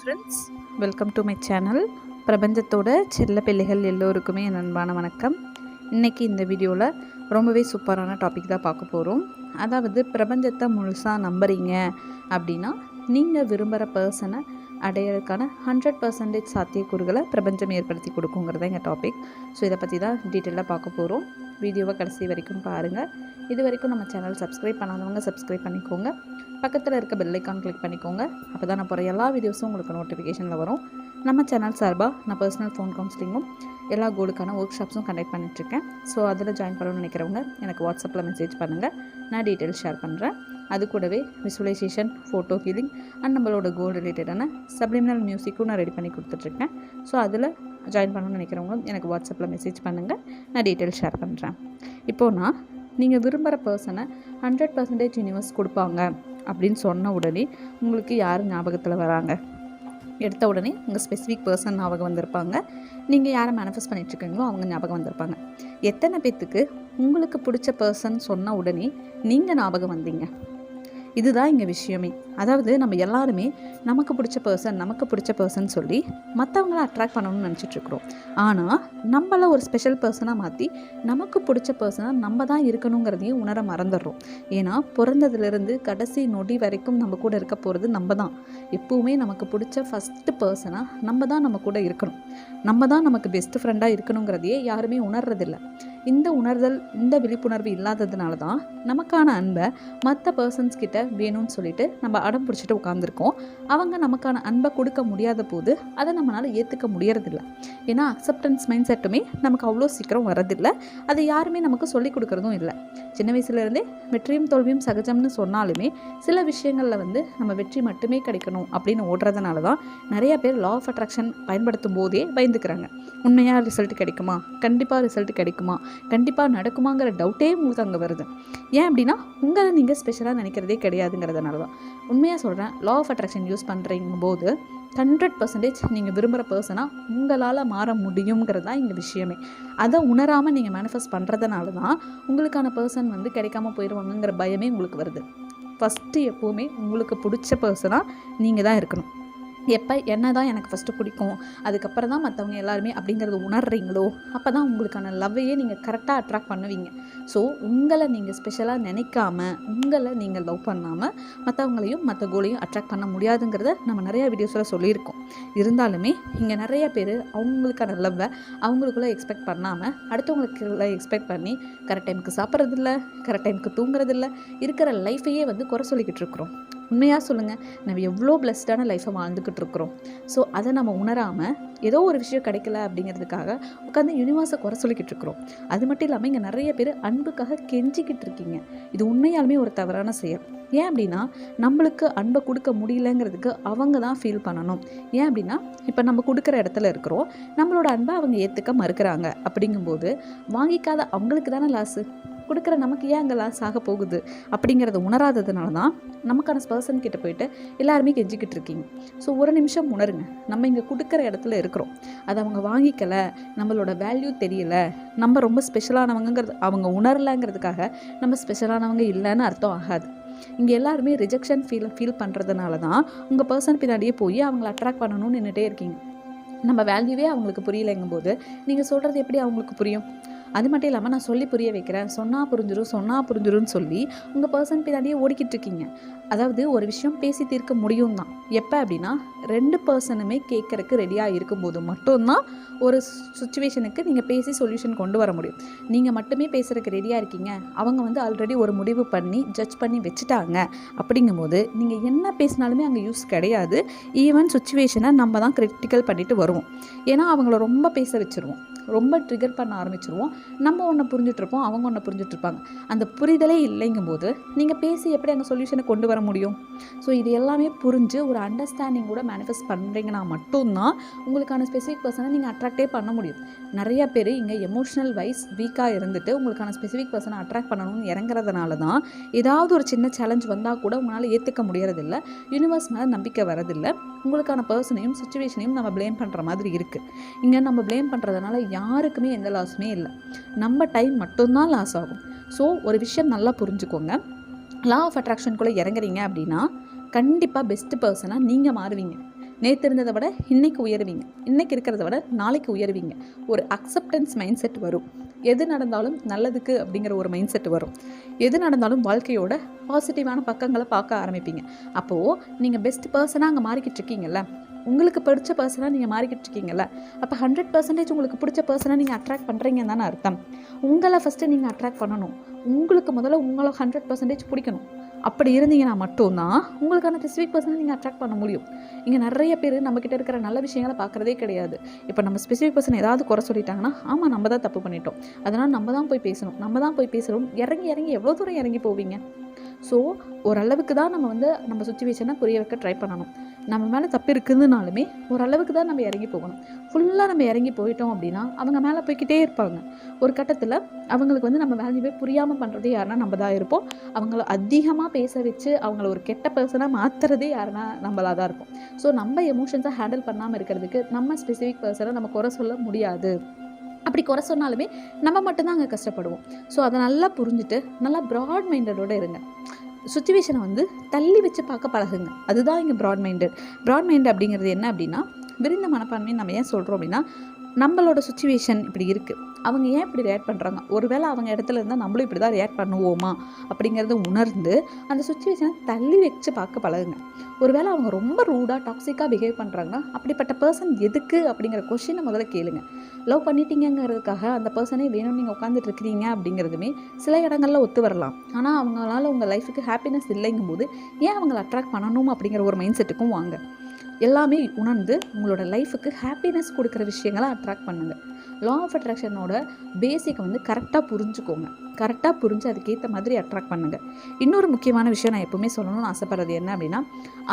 Friends welcome to my channel பிரபஞ்சத்தோட செல்ல பிள்ளைகள் எல்லோருக்குமே என் அன்பான வணக்கம். இன்றைக்கி இந்த வீடியோவில் ரொம்பவே சூப்பரான டாபிக் தான் பார்க்க போகிறோம் அதாவது பிரபஞ்சத்தை முழுசாக நம்புறீங்க அப்படின்னா நீங்கள் விரும்புகிற பர்சனை அடையிறதுக்கான ஹண்ட்ரட் பர்சன்டேஜ் சாத்தியக்கூறுகளை பிரபஞ்சம் ஏற்படுத்தி கொடுக்குங்கிறது எங்கள் டாபிக் ஸோ இதை பற்றி தான் டீட்டெயிலாக பார்க்க போகிறோம் வீடியோவை கடைசி வரைக்கும் பாருங்கள் இது வரைக்கும் நம்ம சேனல் சப்ஸ்கிரைப் பண்ணாதவங்க சப்ஸ்கிரைப் பண்ணிக்கோங்க. பக்கத்தில் இருக்க பெல்லைக்கான் கிளிக் பண்ணிக்கோங்க. அப்போ தான் நான் போகிற எல்லா வீடியோஸும் உங்களுக்கு நோட்டிஃபிகேஷனில் வரும். நம்ம சேனல் சார்பாக நான் பர்சனல் ஃபோன் கவுன்சிலிங்கும் எல்லா கோலுக்கான ஒர்க் ஷாப்ஸும் கண்டக்ட் பண்ணிட்டுருக்கேன் ஸோ அதில் ஜாயின் பண்ணணும்னு நினைக்கிறவங்க எனக்கு வாட்ஸ்அப்பில் மெசேஜ் பண்ணுங்கள் நான் டீட்டெயில்ஸ் ஷேர் பண்ணுறேன் அது கூடவே விசுவலைசேஷன் ஃபோட்டோ ஹீலிங் அண்ட் நம்மளோட கோல் ரிலேட்டடான சப்ளிமினல் மியூசிக்கும் நான் ரெடி பண்ணி கொடுத்துட்ருக்கேன். ஸோ அதில் ஜாயின் பண்ணணும்னு நினைக்கிறவங்க எனக்கு வாட்ஸ்அப்பில் மெசேஜ் பண்ணுங்கள் நான் டீட்டெயில்ஸ் ஷேர் பண்ணுறேன் இப்போது நான் நீங்கள் விரும்புகிற பர்சனை ஹண்ட்ரட் பர்சன்டேஜ் யூனிவர்ஸ் கொடுப்பாங்க அப்படின்னு சொன்ன உடனே உங்களுக்கு யார் ஞாபகத்தில் வராங்க? எடுத்த உடனே உங்கள் ஸ்பெசிஃபிக் பர்சன் ஞாபகம் வந்திருப்பாங்க. நீங்கள் யாரை மேனிஃபெஸ்ட் பண்ணிட்டுருக்கீங்களோ அவங்க ஞாபகம் வந்திருப்பாங்க. எத்தனை பேர்த்துக்கு உங்களுக்கு பிடிச்ச பர்சன் சொன்ன உடனே நீங்கள் ஞாபகம் வந்தீங்க? இதுதான் இங்கே விஷயமே. அதாவது நம்ம எல்லாருமே நமக்கு பிடிச்ச பர்சன் நமக்கு பிடிச்ச பர்சன் சொல்லி மற்றவங்கள அட்ராக்ட் பண்ணணும்னு நினச்சிட்ருக்குறோம் ஆனால் நம்மளை ஒரு ஸ்பெஷல் பர்சனாக மாற்றி நமக்கு பிடிச்ச பர்சனாக நம்ம தான் இருக்கணுங்கிறதையும் உணர மறந்துடுறோம். ஏன்னா பிறந்ததுலேருந்து கடைசி நொடி வரைக்கும் நம்ம கூட இருக்க போகிறது நம்ம தான். எப்போவுமே நமக்கு பிடிச்ச ஃபஸ்ட்டு பர்சனாக நம்ம தான் நம்ம கூட இருக்கணும். நம்ம தான் நமக்கு பெஸ்ட் ஃப்ரெண்டாக இருக்கணுங்கிறதையே யாருமே உணர்றதில்லை. இந்த உணர்தல் இந்த விழிப்புணர்வு இல்லாததுனால தான் நமக்கான அன்பை மற்ற பர்சன்ஸ் கிட்ட வேணும்னு சொல்லிட்டு நம்ம அடம் பிடிச்சிட்டு உட்காந்துருக்கோம் அவங்க நமக்கான அன்பை கொடுக்க முடியாத போது அதை நம்மளால் ஏற்றுக்க முடியறதில்ல. ஏன்னா அக்செப்டன்ஸ் மைண்ட் செட்டுமே நமக்கு அவ்வளோ சீக்கிரம் வரதில்லை அது யாருமே நமக்கு சொல்லிக் கொடுக்குறதும் இல்லை. சின்ன வயசுலேருந்தே வெற்றியும் தோல்வியும் சகஜம்னு சொன்னாலுமே சில விஷயங்களில் வந்து நம்ம வெற்றி மட்டுமே கிடைக்கணும் அப்படின்னு ஓடுறதுனால தான் நிறைய பேர் லா ஆஃப் அட்ராக்ஷன் பயன்படுத்தும் போதே பயந்துக்கிறாங்க. உண்மையாக ரிசல்ட் கிடைக்குமா? கண்டிப்பாக ரிசல்ட் கிடைக்குமா? கண்டிப்பாக நடக்குமாங்கிற டவுட்டே உங்களுக்கு அங்கே வருது. ஏன் அப்படின்னா உங்களை நீங்கள் ஸ்பெஷலாக நினைக்கிறதே கிடையாதுங்கிறதுனால தான் உண்மையாக சொல்கிறேன் லா ஆஃப் அட்ராக்ஷன் யூஸ் பண்ணுறீங்க போது ஹண்ட்ரட் பர்சன்டேஜ் நீங்கள் விரும்புகிற பர்சனாக உங்களால் மாற முடியுங்கிறது தான் இங்கே விஷயமே. அதை உணராமல் நீங்கள் மேனிஃபெஸ்ட் பண்ணுறதுனால தான் உங்களுக்கான பர்சன் வந்து கிடைக்காம போயிடுவாங்கங்கிற பயமே உங்களுக்கு வருது. ஃபஸ்ட்டு எப்போவுமே உங்களுக்கு பிடிச்ச பர்சனாக நீங்கள் தான் இருக்கணும். எப்போ என்ன தான் எனக்கு ஃபஸ்ட்டு பிடிக்கும் அதுக்கப்புறம் தான் மற்றவங்க எல்லாருமே அப்படிங்கிறத உணர்றீங்களோ அப்போ தான் உங்களுக்கான லவ்வையே நீங்கள் கரெக்டாக அட்ராக்ட் பண்ணுவீங்க. ஸோ உங்களை நீங்கள் ஸ்பெஷலாக நினைக்காம உங்களை நீங்கள் லவ் பண்ணாமல் மற்றவங்களையும் மற்ற கோலையும் அட்ராக்ட் பண்ண முடியாதுங்கிறத நம்ம நிறைய வீடியோஸில் சொல்லியிருக்கோம். இருந்தாலுமே இங்கே நிறைய பேர் அவங்களுக்கான லவ்வை அவங்களுக்குள்ளே எக்ஸ்பெக்ட் பண்ணாமல் அடுத்தவங்களுக்குள்ள எக்ஸ்பெக்ட் பண்ணி கரெக்ட் டைமுக்கு சாப்பிட்றதில்ல கரெக்ட் டைமுக்கு தூங்குறதில்ல இருக்கிற லைஃபையே வந்து குறை சொல்லிக்கிட்டு இருக்கிறோம். உண்மையாக சொல்லுங்கள் நம்ம எவ்வளோ பிளஸ்டான லைஃப்பை வாழ்ந்துக்கிட்டு இருக்கிறோம். ஸோ அதை நம்ம உணராமல் ஏதோ ஒரு விஷயம் கிடைக்கல அப்படிங்கிறதுக்காக உட்காந்து யூனிவர்ஸை குறை சொல்லிக்கிட்டு இருக்கிறோம். அது மட்டும் இல்லாமல் இங்கே நிறைய பேர் அன்புக்காக கெஞ்சிக்கிட்டு இருக்கீங்க. இது உண்மையாலுமே ஒரு தவறான செயல். ஏன் அப்படின்னா நம்மளுக்கு அன்பை கொடுக்க முடியலங்கிறதுக்கு அவங்க தான் ஃபீல் பண்ணணும். ஏன் அப்படின்னா இப்போ நம்ம கொடுக்குற இடத்துல இருக்கிறோம். நம்மளோட அன்பை அவங்க ஏற்றுக்க மறுக்கிறாங்க. அப்படிங்கும்போது வாங்கிக்காத அவங்களுக்கு தானே லாஸு கொடுக்குற நமக்கு ஏன் அங்கே லாஸ் ஆக போகுது அப்படிங்கிறத உணராததுனால தான் நமக்கான பர்சன் கிட்ட போயிட்டு எல்லாருமே கெஞ்சிக்கிட்டு இருக்கீங்க. ஸோ ஒரு நிமிஷம் உணருங்க. நம்ம இங்கே கொடுக்குற இடத்துல இருக்கிறோம். அதை அவங்க வாங்கிக்கலை நம்மளோட வேல்யூ தெரியல நம்ம ரொம்ப ஸ்பெஷலானவங்கிறது அவங்க உணரலைங்கிறதுக்காக நம்ம ஸ்பெஷலானவங்க இல்லைன்னு அர்த்தம் ஆகாது. இங்கே எல்லாருமே ரிஜெக்ஷன் ஃபீல் ஃபீல் பண்ணுறதுனால தான் உங்கள் பர்சன் பின்னாடியே போய் அவங்கள அட்ராக்ட் பண்ணணும்னு நின்றுட்டே இருக்கீங்க. நம்ம வேல்யூவே அவங்களுக்கு புரியலைங்கும் போது நீங்கள் சொல்கிறது எப்படி அவங்களுக்கு புரியும்? அது மட்டும் இல்லாமல் நான் சொல்லி புரிய வைக்கிறேன். சொன்னால் புரிஞ்சிடும் சொன்னால் புரிஞ்சிடும்னு சொல்லி உங்கள் பர்சன் பின்னாடியே ஓடிக்கிட்டு இருக்கீங்க. அதாவது ஒரு விஷயம் பேசி தீர்க்க முடியும் தான். எப்போ அப்படின்னா ரெண்டு பர்சனுமே கேட்குறக்கு ரெடியாக இருக்கும்போது மட்டும்தான் ஒரு சுச்சுவேஷனுக்கு நீங்கள் பேசி சொல்யூஷன் கொண்டு வர முடியும். நீங்கள் மட்டுமே பேசுகிறதுக்கு ரெடியாக இருக்கீங்க. அவங்க வந்து ஆல்ரெடி ஒரு முடிவு பண்ணி ஜட்ஜ் பண்ணி வச்சுட்டாங்க அப்படிங்கும்போது நீங்கள் என்ன பேசினாலுமே அங்கே யூஸ் கிடையாது. ஈவன் சுச்சுவேஷனை நம்ம தான் கிரிட்டிக்கல் பண்ணிட்டு வருவோம். ஏன்னா அவங்கள ரொம்ப பேச வச்சுருவோம். ரொம்ப ட்ரிகர் பண்ண ஆரம்பிச்சிருவோம். நம்ம ஒன்று புரிஞ்சுட்ருப்போம் அவங்க ஒன்று புரிஞ்சுட்ருப்பாங்க அந்த புரிதலே இல்லைங்கும்போது நீங்கள் பேசி எப்படி அங்கே சொல்யூஷனை கொண்டு வர முடியும்? ஸோ இது எல்லாமே புரிஞ்சு ஒரு அண்டர்ஸ்டாண்டிங் கூட மேனிஃபெஸ்ட் பண்ணுறீங்கன்னா மட்டும்தான் உங்களுக்கான ஸ்பெசிஃபிக் பர்சனை நீங்கள் அட்ராக்டே பண்ண முடியும். நிறைய பேர் இங்கே எமோஷனல் வைஸ் வீக்காக இருந்துட்டு உங்களுக்கான ஸ்பெசிஃபிக் பர்சனை அட்ராக்ட் பண்ணணும்னு இறங்குறதுனால தான் ஏதாவது ஒரு சின்ன சேலஞ்ச் வந்தால் கூட உங்களால் ஏற்றுக்க முடியறதில்ல. யூனிவர்ஸ் மேலே நம்பிக்கை வரதில்லை. உங்களுக்கான பர்சனையும் சுச்சுவேஷனையும் நம்ம ப்ளேம் பண்ணுற மாதிரி இருக்குது இங்கே நம்ம ப்ளேம் பண்ணுறதுனால யாருக்குமே எந்த லாஸுமே இல்லை. நம்ம டைம் மட்டும்தான் லாஸ் ஆகும். ஸோ ஒரு விஷயம் நல்லா புரிஞ்சுக்கோங்க. லா ஆஃப் அட்ராக்ஷனுக்குள்ளே இறங்குறீங்க அப்படின்னா கண்டிப்பாக பெஸ்ட்டு பர்சனாக நீங்கள் மாறுவீங்க. நேற்று இருந்ததை விட இன்னைக்கு உயருவீங்க. இன்னைக்கு இருக்கிறத விட நாளைக்கு உயருவீங்க. ஒரு அக்செப்டன்ஸ் மைண்ட் செட் வரும். எது நடந்தாலும் நல்லதுக்கு அப்படிங்கிற ஒரு மைண்ட் செட் வரும். எது நடந்தாலும் வாழ்க்கையோட பாசிட்டிவான பக்கங்களை பார்க்க ஆரம்பிப்பீங்க. அப்போது நீங்கள் பெஸ்ட் பர்சனாக அங்கே மாறிக்கிட்டு இருக்கீங்கல்ல? உங்களுக்கு பிடிச்ச பர்சனாக நீங்கள் மாறிக்கிட்டு இருக்கீங்கல்ல அப்போ ஹண்ட்ரட் பர்சன்டேஜ் உங்களுக்கு பிடிச்ச பர்சனாக நீங்கள் அட்ராக்ட் பண்ணுறீங்கன்னு தானே அர்த்தம். உங்களை ஃபஸ்ட்டு நீங்கள் அட்ராக்ட் பண்ணணும். உங்களுக்கு முதல்ல உங்களை ஹண்ட்ரட் பர்சன்டேஜ் பிடிக்கணும். அப்படி இருந்தீங்கன்னா மட்டும்தான் உங்களுக்கான ஸ்பெசிஃபிக் பர்சனை நீங்கள் அட்ராக்ட் பண்ண முடியும். இங்கே நிறைய பேர் நம்மக்கிட்ட இருக்கிற நல்ல விஷயங்களை பார்க்குறதே கிடையாது. இப்போ நம்ம ஸ்பெசிஃபிக் பர்சன் ஏதாவது குறை சொல்லிட்டாங்கன்னா ஆமாம் நம்ம தான் தப்பு பண்ணிட்டோம். அதனால் நம்ம தான் போய் பேசணும். நம்ம தான் போய் பேசுகிறோம் இறங்கி இறங்கி எவ்வளோ தூரம் இறங்கி போவீங்க? ஸோ ஓரளவுக்கு தான் நம்ம வந்து நம்ம சுச்சுவேஷனை புரிய வைக்க ட்ரை பண்ணணும். நம்ம மேலே தப்பு இருக்குதுனாலுமே ஓரளவுக்கு தான் நம்ம இறங்கி போகணும். ஃபுல்லாக நம்ம இறங்கி போயிட்டோம் அப்படின்னா அவங்க மேலே போய்க்கிட்டே இருப்பாங்க. ஒரு கட்டத்தில் அவங்களுக்கு வந்து நம்ம வேல்யூவே புரியாமல் பண்ணுறது யாருன்னா நம்ம தான் இருப்போம். அவங்கள அதிகமாக பேச வச்சு அவங்கள ஒரு கெட்ட பர்சனாக மாற்றுறதே யாருன்னா நம்மளாக தான் இருப்போம். ஸோ நம்ம எமோஷன்ஸை ஹேண்டில் பண்ணாமல் இருக்கிறதுக்கு நம்ம ஸ்பெசிஃபிக் பர்சனை நம்ம குறை சொல்ல முடியாது. அப்படி குறை சொன்னாலுமே நம்ம மட்டும்தான் அங்கே கஷ்டப்படுவோம். ஸோ அதை நல்லா புரிஞ்சுட்டு நல்லா ப்ராட் மைண்டடோடு இருங்க. சுச்சுவேஷனை வந்து தள்ளி வச்சு பார்க்க பழகுங்க. அதுதான் இங்கே ப்ராட் மைண்டட் ப்ராட் மைண்ட் அப்படிங்கிறது என்ன அப்படின்னா விரிந்த மனப்பான்மையை நம்ம ஏன் சொல்கிறோம் அப்படின்னா நம்மளோட சுச்சுவேஷன் இப்படி இருக்குது அவங்க ஏன் இப்படி ரியாக்ட் பண்ணுறாங்க ஒருவேளை அவங்க இடத்துல இருந்தால் நம்மளும் இப்படி தான் ரியாக்ட் பண்ணுவோமா? அப்படிங்கிறத உணர்ந்து அந்த சுச்சுவேஷனை தள்ளி வச்சு பார்க்க பழகுங்க. ஒருவேளை அவங்க ரொம்ப ரூடாக டாக்ஸிக்காக பிஹேவ் பண்ணுறாங்கன்னா அப்படிப்பட்ட பர்சன் எதுக்கு? அப்படிங்கிற கொஷினை முதல்ல கேளுங்க. லவ் பண்ணிட்டீங்கிறதுக்காக அந்த பர்சனே வேணும்னு நீங்கள் உட்காந்துட்டு இருக்கிறீங்க அப்படிங்கிறதுமே சில இடங்களில் ஒத்து வரலாம். ஆனால் அவங்களால உங்கள் லைஃபுக்கு ஹாப்பினஸ் இல்லைங்கும் போது ஏன் அவங்களை அட்ராக்ட் பண்ணணும் அப்படிங்கிற ஒரு மைண்ட் செட்டுக்கும் வாங்க. எல்லாமே உணர்ந்து உங்களோட லைஃபுக்கு ஹாப்பினஸ் கொடுக்குற விஷயங்களை அட்ராக்ட் பண்ணுங்கள் லா ஆஃப் அட்ராக்ஷனோட பேசிக்கை வந்து கரெக்டாக புரிஞ்சுக்கோங்க. கரெக்டாக புரிஞ்சு அதுக்கேற்ற மாதிரி அட்ராக்ட் பண்ணுங்கள் இன்னொரு முக்கியமான விஷயம் நான் எப்போவுமே சொல்லணும்னு ஆசைப்படுறது என்ன அப்படின்னா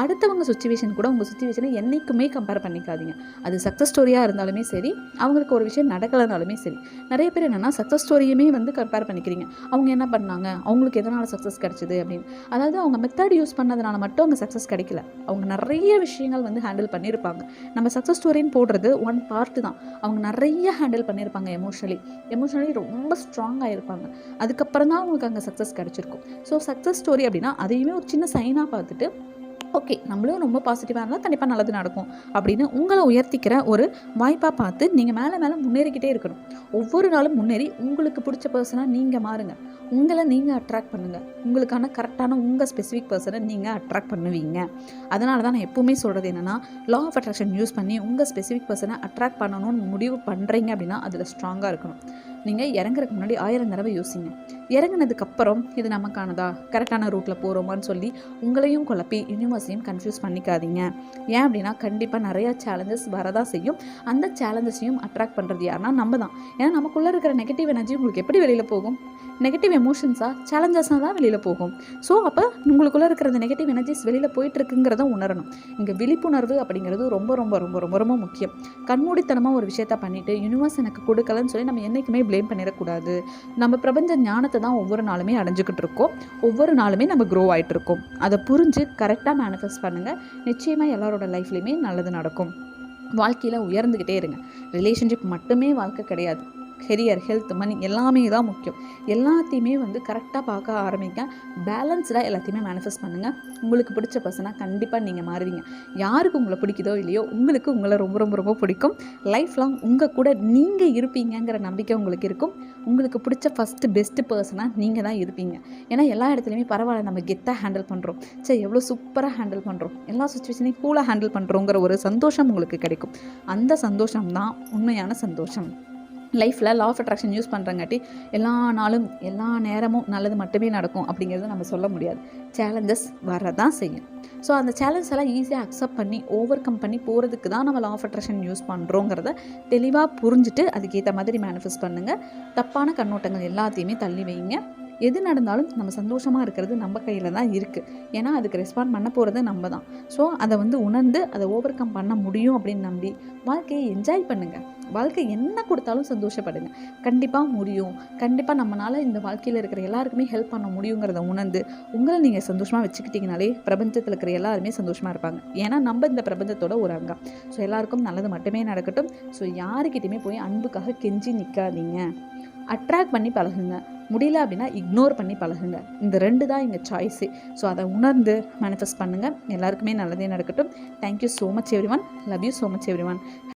அடுத்தவங்க சுச்சுவேஷன் கூட உங்கள் சுச்சுவேஷனை என்றைக்குமே கம்பேர் பண்ணிக்காதீங்க. அது சக்ஸஸ் ஸ்டோரியாக இருந்தாலுமே சரி அவங்களுக்கு ஒரு விஷயம் நடக்கலைனாலுமே சரி. நிறைய பேர் என்னென்னா சக்ஸஸ் ஸ்டோரியுமே வந்து கம்பேர் பண்ணிக்கிறீங்க. அவங்க என்ன பண்ணாங்க? அவங்களுக்கு எதனால் சக்ஸஸ் கிடச்சிது அப்படின்னு. அதாவது அவங்க மெத்தட் யூஸ் பண்ணதுனால மட்டும் அவங்க சக்ஸஸ் கிடைக்கல. அவங்க நிறைய விஷயங்கள் வந்து ஹேண்டில் பண்ணியிருப்பாங்க நம்ம சக்ஸஸ் ஸ்டோரின்னு போடுறது ஒன் பார்ட்டு தான். அவங்க நிறைய ஹேண்டில் பண்ணியிருப்பாங்க எமோஷனலி எமோஷனலி ரொம்ப ஸ்ட்ராங்காக இருப்பாங்க அதுக்கப்புறம் தான் அவங்களுக்கு அங்கே சக்ஸஸ் கிடச்சிருக்கும். ஸோ சக்ஸஸ் ஸ்டோரி அப்படின்னா அதையுமே ஒரு சின்ன சைனாக பார்த்துட்டு ஓகே நம்மளும் ரொம்ப பாசிட்டிவாக இருந்தால் கண்டிப்பாக நல்லது நடக்கும். அப்படின்னு உங்களை உயர்த்திக்கிற ஒரு வாய்ப்பாக பார்த்து நீங்கள் மேலே மேலே முன்னேறிக்கிட்டே இருக்கணும். ஒவ்வொரு நாளும் முன்னேறி உங்களுக்கு பிடிச்ச பர்சனாக நீங்கள் மாறுங்க. உங்களை நீங்கள் அட்ராக்ட் பண்ணுங்கள் உங்களுக்கான கரெக்டான உங்கள் ஸ்பெசிஃபிக் பர்சனை நீங்கள் அட்ராக்ட் பண்ணுவீங்க. அதனால தான் நான் எப்போவுமே சொல்கிறது என்னென்னா லா ஆஃப் அட்ராக்ஷன் யூஸ் பண்ணி உங்கள் ஸ்பெசிஃபிக் பர்சனை அட்ராக்ட் பண்ணணும்னு முடிவு பண்ணுறீங்க அப்படின்னா அதில் ஸ்ட்ராங்காக இருக்கணும். நீங்கள் இறங்குறதுக்கு முன்னாடி ஆயிரம் தடவை யோசிங்க. இறங்கினதுக்கப்புறம் இது நமக்கானதா? கரெக்டான ரூட்டில் போகிறோமான்னு சொல்லி உங்களையும் குழப்பி யூனிவர்ஸையும் கன்ஃபியூஸ் பண்ணிக்காதீங்க. ஏன் அப்படின்னா கண்டிப்பாக நிறையா சேலஞ்சஸ் வரதான் செய்யும். அந்த சேலஞ்சஸையும் அட்ராக்ட் பண்ணுறது யாருன்னா நம்ம தான் ஏன்னா நமக்குள்ளே இருக்கிற நெகட்டிவ் எனர்ஜி உங்களுக்கு எப்படி வெளியில் போகும்? நெகட்டிவ் எமோஷன்ஸாக சேலஞ்சஸாக தான் வெளியில் போகும். ஸோ அப்போ உங்களுக்குள்ளே இருக்கிற அந்த நெகட்டிவ் எனர்ஜிஸ் வெளியில் போயிட்டுருக்குங்கிறத உணரணும். இங்கே விழிப்புணர்வு அப்படிங்கிறது ரொம்ப ரொம்ப ரொம்ப ரொம்ப ரொம்ப முக்கியம். கண்மூடித்தனமாக ஒரு விஷயத்த பண்ணிவிட்டு யூனிவர்ஸ் எனக்கு கொடுக்கலன்னு சொல்லி நம்ம என்றைக்குமே ப்ளேம் பண்ணிடக்கூடாது. நம்ம பிரபஞ்ச ஞானத்தை தான் ஒவ்வொரு நாளுமே அடைஞ்சிக்கிட்டு இருக்கோம். ஒவ்வொரு நாளுமே நம்ம க்ரோ ஆகிட்டு இருக்கோம். அதை புரிஞ்சு கரெக்டாக மேனிஃபெஸ்ட் பண்ணுங்கள் நிச்சயமாக எல்லாரோட லைஃப்லேயுமே நல்லது நடக்கும். வாழ்க்கையில் உயர்ந்துக்கிட்டே இருங்க. ரிலேஷன்ஷிப் மட்டுமே வாழ்க்கை கிடையாது. கெரியர் ஹெல்த் மணி எல்லாமே தான் முக்கியம். எல்லாத்தையுமே வந்து கரெக்டாக பார்க்க ஆரம்பிங்க. பேலன்ஸ்டாக எல்லாத்தையுமே மேனிஃபெஸ்ட் பண்ணுங்கள் உங்களுக்கு பிடிச்ச பர்சனாக கண்டிப்பாக நீங்கள் மாறுவீங்க. யாருக்கு உங்களை பிடிக்குதோ இல்லையோ உங்களுக்கு உங்களை ரொம்ப ரொம்ப ரொம்ப பிடிக்கும். லைஃப் லாங் உங்கள் கூட நீங்கள் இருப்பீங்கங்கிற நம்பிக்கை உங்களுக்கு இருக்கும். உங்களுக்கு பிடிச்ச ஃபஸ்ட்டு பெஸ்ட்டு பர்சனாக நீங்கள் தான் இருப்பீங்க. ஏன்னா எல்லா இடத்துலையுமே பரவாயில்ல நம்ம கெத்தாக ஹேண்டில் பண்ணுறோம் சரி எவ்வளோ சூப்பராக ஹேண்டில் பண்ணுறோம் எல்லா சுச்சுவேஷனையும் கூலாக ஹேண்டில் பண்ணுறோங்கிற ஒரு சந்தோஷம் உங்களுக்கு கிடைக்கும். அந்த சந்தோஷம் தான் உண்மையான சந்தோஷம். லைஃப்பில் லா ஆஃப் அட்ராக்ஷன் யூஸ் பண்ணுறங்காட்டி எல்லா நாளும் எல்லா நேரமும் நல்லது மட்டுமே நடக்கும் அப்படிங்கிறத நம்ம சொல்ல முடியாது. சேலஞ்சஸ் வரதான் செய்யும். ஸோ அந்த சேலஞ்ச் எல்லாம் ஈஸியாக அக்செப்ட் பண்ணி ஓவர் கம் பண்ணி போகிறதுக்கு தான் நம்ம லா ஆஃப் அட்ராக்ஷன் யூஸ் பண்ணுறோங்கிறத தெளிவாக புரிஞ்சுட்டு அதுக்கேற்ற மாதிரி மேனிஃபெஸ்ட் பண்ணுங்கள் தப்பான கண்ணோட்டங்கள் எல்லாத்தையுமே தள்ளி வைங்க. எது நடந்தாலும் நம்ம சந்தோஷமாக இருக்கிறது நம்ம கையில் தான் இருக்குது ஏன்னா அதுக்கு ரெஸ்பாண்ட் பண்ண போகிறது நம்ம தான். ஸோ அதை வந்து உணர்ந்து அதை ஓவர் கம் பண்ண முடியும் அப்படின்னு நம்பி வாழ்க்கையை என்ஜாய் பண்ணுங்கள் வாழ்க்கை என்ன கொடுத்தாலும் சந்தோஷப்படுங்க. கண்டிப்பாக முடியும். கண்டிப்பாக நம்மளால் இந்த வாழ்க்கையில் இருக்கிற எல்லாருக்குமே ஹெல்ப் பண்ண முடியுங்கிறத உணர்ந்து உங்களை நீங்கள் சந்தோஷமாக வச்சுக்கிட்டிங்கனாலே பிரபஞ்சத்தில் இருக்கிற எல்லாருமே சந்தோஷமாக இருப்பாங்க. ஏன்னா நம்ம இந்த பிரபஞ்சத்தோட ஒரு அங்கம். ஸோ எல்லாருக்கும் நல்லது மட்டுமே நடக்கட்டும். ஸோ யாருக்கிட்டையுமே போய் அன்புக்காக கெஞ்சி நிற்காதீங்க அட்ராக்ட் பண்ணி பழகுங்க. முடியல அப்படின்னா இக்னோர் பண்ணி பழகுங்க. இந்த ரெண்டு தான் எங்கள் சாய்ஸு ஸோ அதை உணர்ந்து மேனிஃபெஸ்ட் பண்ணுங்கள் எல்லாருக்குமே நல்லதே நடக்கட்டும். Thank you so much everyone love you so much everyone